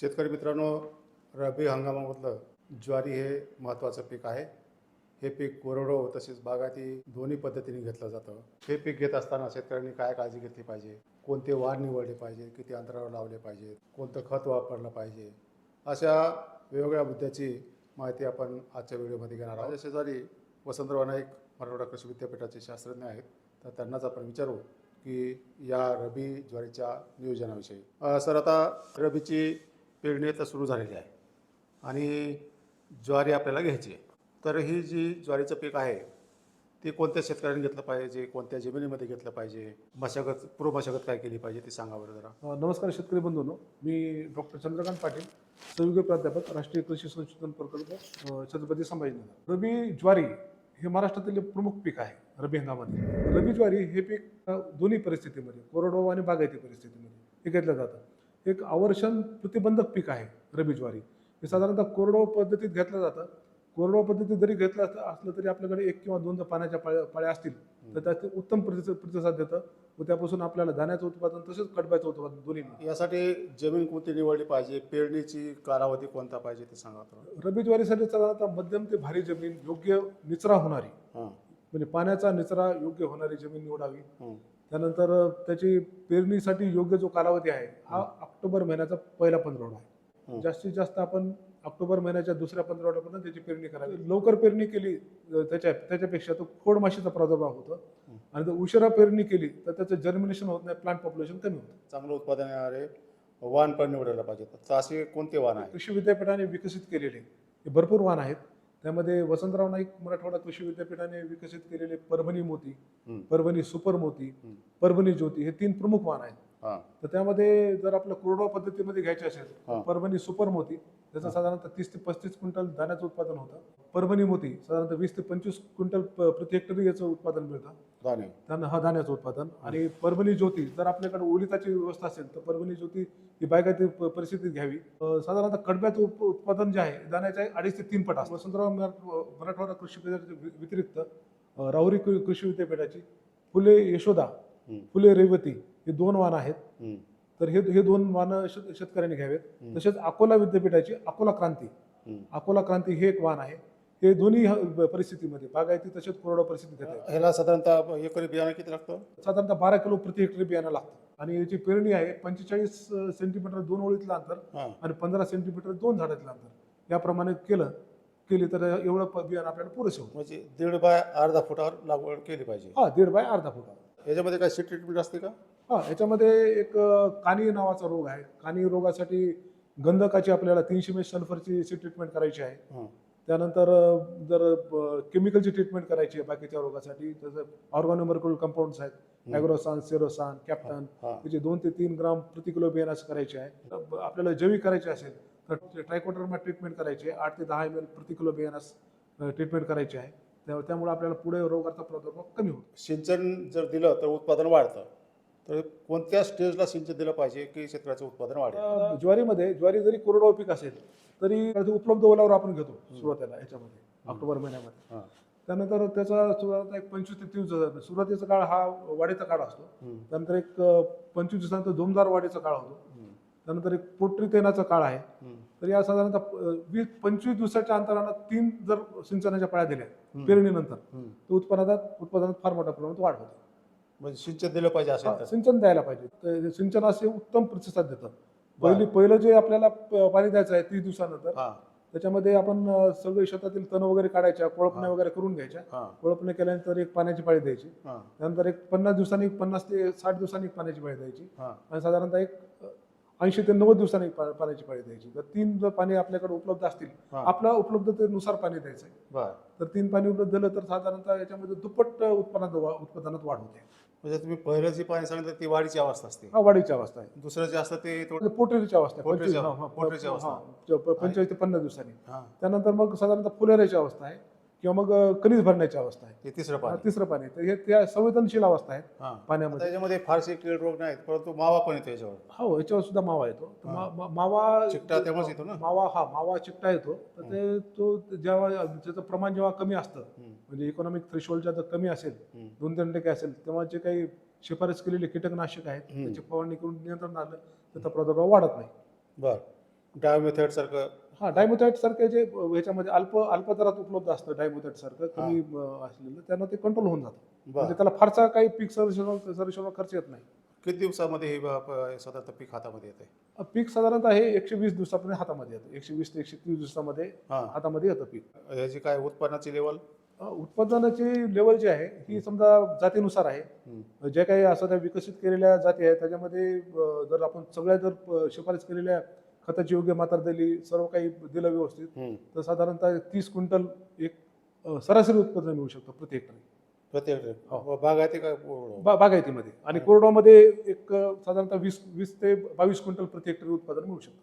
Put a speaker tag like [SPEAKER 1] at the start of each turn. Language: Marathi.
[SPEAKER 1] शेतकरी मित्रांनो रब्बी हंगामामधलं ज्वारी हे महत्त्वाचं पीक आहे. हे पीक कोरडो तसेच बागायती दोन्ही पद्धतीने घेतलं जातं. हे पीक घेत असताना शेतकऱ्यांनी काय काळजी घेतली पाहिजे? कोणते वाढ निवडले पाहिजे? किती अंतरावर लावले पाहिजे कोणतं खत वापरलं पाहिजे? अशा वेगवेगळ्या मुद्द्याची माहिती आपण आजच्या व्हिडिओमध्ये घेणार आहोत. शेजारी वसंतराव नाईक मराठवाडा कृषी विद्यापीठाचे शास्त्रज्ञ आहेत. तर त्यांनाच आपण विचारू की या रबी ज्वारीच्या नियोजनाविषयी. सर आता रबीची पेरणी आता सुरू झालेली आहे. आणि ज्वारी आपल्याला घ्यायची आहे. तर ही जी ज्वारीचं पीक आहे ते कोणत्या शेतकऱ्यांनी घेतलं पाहिजे? कोणत्या जमिनीमध्ये घेतलं पाहिजे? मशागत पूर्व मशागत काय केली पाहिजे ते सांगा बरं जरा.
[SPEAKER 2] नमस्कार शेतकरी बंधूंनो. मी डॉक्टर चंद्रकांत पाटील संयुक्त प्राध्यापक राष्ट्रीय कृषी संशोधन प्रकल्प छत्रपती संभाजीनगर. रबी ज्वारी हे महाराष्ट्रातील प्रमुख पीक आहे रबी हंगामामध्ये रबी ज्वारी हे पीक दोन्ही परिस्थितीमध्ये कोरडवाहू आणि बागायती परिस्थितीमध्ये हे घेतलं जातं. एक आवर्षण प्रतिबंधक पीक आहे रबी ज्वारी हे साधारणतः कोरडवाहू पद्धतीत घेतलं जातं. कोरडवाहू पद्धतीत जरी घेतलं असतं असलं तरी आपल्याकडे एक किंवा दोनदा पाण्याच्या पाळ्या पाळ्या असतील. तर त्यात ते उत्तम प्रतिसाद प्रतिसाद देतं. व त्यापासून आपल्याला धान्याचं उत्पादन तसेच कडब्याचं उत्पादन दोन्ही.
[SPEAKER 1] यासाठी जमीन कोणती निवडली पाहिजे? पेरणीची कालावधी कोणता पाहिजे ते सांगा
[SPEAKER 2] रबी ज्वारीसाठी साधारणतः मध्यम ते भारी जमीन योग्य निचरा होणारी. म्हणजे पाण्याचा निचरा योग्य होणारी जमीन निवडावी. त्यानंतर त्याची पेरणीसाठी योग्य जो कालावधी आहे हा ऑक्टोबर महिन्याचा पहिला पंधरवडा. आहे. जास्तीत जास्त आपण ऑक्टोबर महिन्याच्या दुसऱ्या पंधरवड्यापर्यंत त्याची पेरणी करावी. लवकर पेरणी केली त्याच्या त्याच्यापेक्षा तो खोड माशीचा प्रादुर्भाव होतो आणि जर उशिरा पेरणी केली तर त्याचं जर्मिनेशन होत नाही प्लांट पॉप्युलेशन कमी होतं.
[SPEAKER 1] चांगलं उत्पादन येणारे वाण पण निवडायला पाहिजे. तर असे कोणते वाण आहे
[SPEAKER 2] कृषी विद्यापीठाने विकसित केलेले हे भरपूर वाण आहेत. त्यामध्ये वसंतराव नाईक मराठवाडा कृषी विद्यापीठाने विकसित केलेले परभणी मोती. परभणी सुपर मोती. परभणी ज्योती हे तीन प्रमुख वाण आहेत तर त्यामध्ये जर आपलं कोरडवा पद्धतीमध्ये घ्यायचे असेल. तर परभणी सुपर मोती त्याचं साधारणतः तीस ते पस्तीस क्विंटल दाण्याचं उत्पादन होतं. परभणी मोती साधारणतः वीस ते पंचवीस क्विंटल प्रति हेक्टरी याचं उत्पादन मिळतं.
[SPEAKER 1] दाणे.
[SPEAKER 2] त्यांना हा दाण्याचं उत्पादन. आणि परभणी ज्योती जर आपल्याकडे ओलिताची व्यवस्था असेल तर परभणी ज्योती ही बायकाची परिस्थितीत घ्यावी. साधारणतः कडब्याचं उत्पादन जे आहे दाण्याचे अडीच ते तीन पट असतं वसंतराव मरा- मराठवाडा कृषी व्य- व्यतिरिक्त राहुरी कृषी विद्यापीठाची फुले यशोदा. फुले रेवती हे दोन वाण आहेत.
[SPEAKER 1] हं.
[SPEAKER 2] तर हे हे दोन वाहनं शेत- शेतकऱ्यांनी घ्यावेत. तसेच अकोला विद्यापीठाची अकोला क्रांती. अकोला क्रांती हे एक वाहन आहे. हे दोन्ही परिस्थितीमध्ये बागायती तसेच कोरडा परिस्थिती घेतात
[SPEAKER 1] ह्याला साधारणतः एकरी बियाणं किती लागतं?
[SPEAKER 2] साधारणतः बारा किलो प्रति हेक्टरी बियाणं लागतं. आणि याची पेरणी आहे पंचेचाळीस सेंटीमीटर दोन ओळीतलं अंतर आणि पंधरा सेंटीमीटर दोन झाडातलं अंतर. याप्रमाणे केलं केली तर एवढं बियाणं आपल्याला पुरेसे होतं.
[SPEAKER 1] म्हणजे दीड बाय अर्धा फुटावर लागवड केली पाहिजे.
[SPEAKER 2] हा दीड बाय अर्धा फुटा
[SPEAKER 1] याच्यामध्ये काय सीट ट्रीटमेंट असते का?
[SPEAKER 2] हा याच्यामध्ये एक कानी नावाचा रोग आहे. कानी रोगासाठी गंधकाची आपल्याला तीनशे मेस सल्फरची ट्रीटमेंट करायची आहे. त्यानंतर जर केमिकलची ट्रीटमेंट करायची आहे बाकीच्या रोगासाठी जसं ऑर्गॅनोमर्कुल कंपाऊंड्स आहेत. ॲग्रोसान सेरोसान कॅप्टन त्याचे दोन ते तीन ग्राम प्रति किलो बियाणाचं करायचे आहे. आपल्याला जैविक करायचे असेल तर ट्रायकोडर्मा ट्रीटमेंट करायची आहे. आठ ते दहा एम एल प्रति किलो ट्रीटमेंट करायची आहे. त्या- त्यामुळे आपल्याला पुढे रोगाचा प्रादुर्भाव कमी होतो.
[SPEAKER 1] सिंचन जर दिलं तर उत्पादन वाढतं. तर कोणत्या स्टेजला सिंचन दिलं पाहिजे की शेतकऱ्याचं उत्पादन वाढेल
[SPEAKER 2] ज्वारीमध्ये ज्वारी जरी कोरडवाहू पीक असेल तरी उपलब्ध ओलावर आपण घेतो सुरुवातीला याच्यामध्ये ऑक्टोबर महिन्यामध्ये त्यानंतर त्याचा सुरुवात एक पंचवीस ते तीस दिवसाचा सुरुवातीचा काळ हा वाढीचा काळ असतो. त्यानंतर एक पंचवीस दिवसानंतर दोमदार वाढीचा काळ होतो. त्यानंतर एक पोट्री तेनाचा काळ आहे. तर या साधारणतः वीस पंचवीस दिवसाच्या अंतरानं तीन जर सिंचनाच्या पाळ्या दिल्या. पेरणीनंतर. तर उत्पादनात उत्पादनात फार मोठ्या प्रमाणात वाढ होते
[SPEAKER 1] म्हणजे सिंचन दिलं पाहिजे तर
[SPEAKER 2] सिंचन द्यायला पाहिजे. तर सिंचनाचे उत्तम प्रतिसाद देतं पहिली पहिलं जे आपल्याला पाणी द्यायचं आहे तीस दिवसानंतर त्याच्यामध्ये आपण सगळे शेतातील तण वगैरे काढायच्या कोळपण्या वगैरे करून घ्यायच्या. कोळपणे केल्यानंतर एक पाण्याची पाळी द्यायची. त्यानंतर एक पन्नास दिवसांनी पन्नास ते साठ दिवसांनी एक पाण्याची पाळी द्यायची. आणि साधारणतः एक ऐंशी ते नव्वद दिवसांनी पाण्याची पाळी द्यायची. तर तीन जर पाणी आपल्याकडे उपलब्ध असतील. आपल्या उपलब्धतेनुसार पाणी द्यायचं तर तीन पाणी उपलब्ध दिलं तर साधारणतः याच्यामध्ये दुप्पट उत्पन्नात उत्पादनात वाढ होते.
[SPEAKER 1] म्हणजे तुम्ही पहिलं जे पाणी सांगितलं ती वाढीची अवस्था असते.
[SPEAKER 2] हा वाढीची अवस्था आहे.
[SPEAKER 1] दुसरं जे असतं ते थोडं
[SPEAKER 2] म्हणजे पोटरीची अवस्था आहे.
[SPEAKER 1] पोटरीची
[SPEAKER 2] पंचवीस-. हा,
[SPEAKER 1] पोटरीची अवस्था.
[SPEAKER 2] पंचेचाळीस ते पन्नास दिवसांनी.
[SPEAKER 1] हां.
[SPEAKER 2] त्यानंतर मग साधारणतः फुलेऱ्याची अवस्था आहे किंवा मग अ, कणीस भरण्याची अवस्था आहे.
[SPEAKER 1] ते तिसरं
[SPEAKER 2] हा,
[SPEAKER 1] पाणी
[SPEAKER 2] तिसरं पाणी तर हे त्या संवेदनशील अवस्था आहेत
[SPEAKER 1] हां. आता
[SPEAKER 2] पाण्यामध्ये
[SPEAKER 1] याच्यामध्ये फारसे कीड रोग नाहीत परंतु मावा पण येतो याच्यावर.
[SPEAKER 2] हो याच्यावर सुद्धा मावा येतो. तर. मा- मा- मावा
[SPEAKER 1] चिकटा तेव्हाच येतो ना?
[SPEAKER 2] मावा हा मावा चिकटा येतो. तर ते तो जेव्हा त्याचं प्रमाण जेव्हा कमी असतं
[SPEAKER 1] हं.
[SPEAKER 2] म्हणजे इकॉनॉमिक थ्रेशोल्डच्या जर कमी असेल. दोन तीन टक्के असेल तेव्हा जे काही शिफारस केलेले कीटकनाशक आहेत. त्याची फवारणी करून नियंत्रण आलं त्याचा प्रादुर्भाव वाढत नाही.
[SPEAKER 1] बर. डायोमेथड सारखं?
[SPEAKER 2] हा डायमोथॅट सारखे जे ह्याच्यामध्ये अल्प अल्प दरात उपलब्ध असतं डायमोथॅट सारखं कमी असलेलं त्यांना ते कंट्रोल होऊन जातं. म्हणजे त्याला फारसा काही पीक संरक्षण संरक्षणावर खर्च येत नाही.
[SPEAKER 1] किती दिवसामध्ये हे साधारणतः पीक हातामध्ये येते
[SPEAKER 2] पीक साधारणतः हे एकशे वीस दिवसापर्यंत हातामध्ये येतं. एकशे वीस ते एकशे तीस दिवसामध्ये हातामध्ये येतं पीक.
[SPEAKER 1] ह्याची काय उत्पन्नाची लेवल
[SPEAKER 2] उत्पादनाची लेवल जी आहे ही समजा जातीनुसार आहे. जे काही असं त्या विकसित केलेल्या जाती आहेत त्याच्यामध्ये जर आपण सगळ्या जर शिफारस केलेल्या खताची योग्य मात्रा दिली सर्व काही दिलं व्यवस्थित तर साधारणतः तीस क्विंटल एक सरासरी उत्पादन मिळू शकतं प्रति हेक्टरी
[SPEAKER 1] प्रत्येक
[SPEAKER 2] हो.
[SPEAKER 1] बागायती?
[SPEAKER 2] बा बागायतीमध्ये. आणि कोरडवामध्ये एक साधारणतः वीस वीस ते बावीस क्विंटल प्रति हेक्टरी उत्पादन मिळू शकतं.